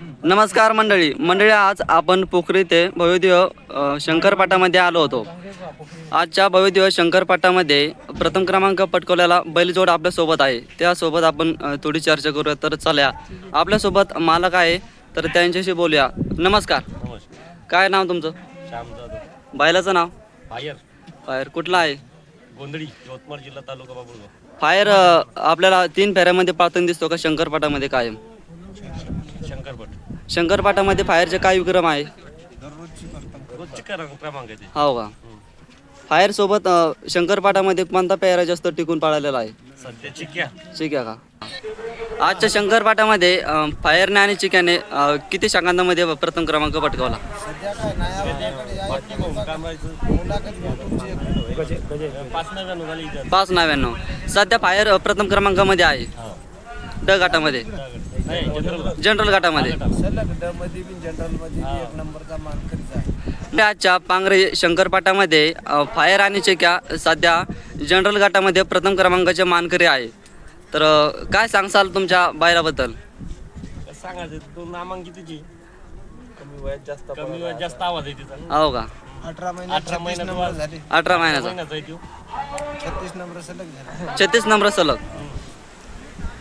नमस्कार मंडळी. मंडळी आज आपण पोखरी ते भव्यदेव शंकरपाटामध्ये आलो होतो. आजच्या भव्यदेव शंकरपाटामध्ये प्रथम क्रमांक पटकवलेला बैलजोड आपल्यासोबत आहे. त्यासोबत आपण थोडी चर्चा करूया. तर चला आपल्यासोबत मालक आहे. तर त्यांच्याशी बोलूया. नमस्कार. काय नाव तुमचं? श्याम जाधव. बैलाचं नाव? फायर. फायर. कुठलं आहे? गोंधळी यवतमाळ जिल्हा तालुका बाबुळगाव. फायर अ, आपल्याला तीन फेऱ्यामध्ये पाळताना दिसतो का? शंकरपाटामध्ये कायम. शंकरपट शंकरपाटामध्ये फायरचे काय विक्रम आहे? रोजची क्रमांक क्रमांक आहे ते. हो का? फायर सोबत अ, शंकरपाटामध्ये कोणता पेहरा जास्त टिकून पाळलेला आहे? सध्या चिक्या. ठीक आहे का? आजच्या शंकरपाटामध्ये अ, फायरने आणि चिक्याने अ, किती शाखांमध्ये प्रथम क्रमांक पटकावला? पाच नव्याण्णव झाली इथं. पाच नव्याण्णव. सध्या फायर अ, प्रथम क्रमांकामध्ये आहे. ड गटामध्ये नाही जनरल जनरल गटामध्ये सलग ड मध्ये बी जनरलमध्ये बी एक नंबरचा मानकरीच आहे आजच्या पांगरे शंकरपाटामध्ये फायर आणि चिक्या सध्या जनरल गटामध्ये प्रथम क्रमांकाचे मानकरी आहे तर काय सांगसाल तुमच्या बायराबद्दल सांगायचं तू नामांकितीची कमी वयात जास्त कमी वेळात जास्त आवाज आहे तिचा. हो का? अठरा अठरा महिन्याचा. छत्तीस नंबर सलग झाले. छत्तीस नंबर सलग.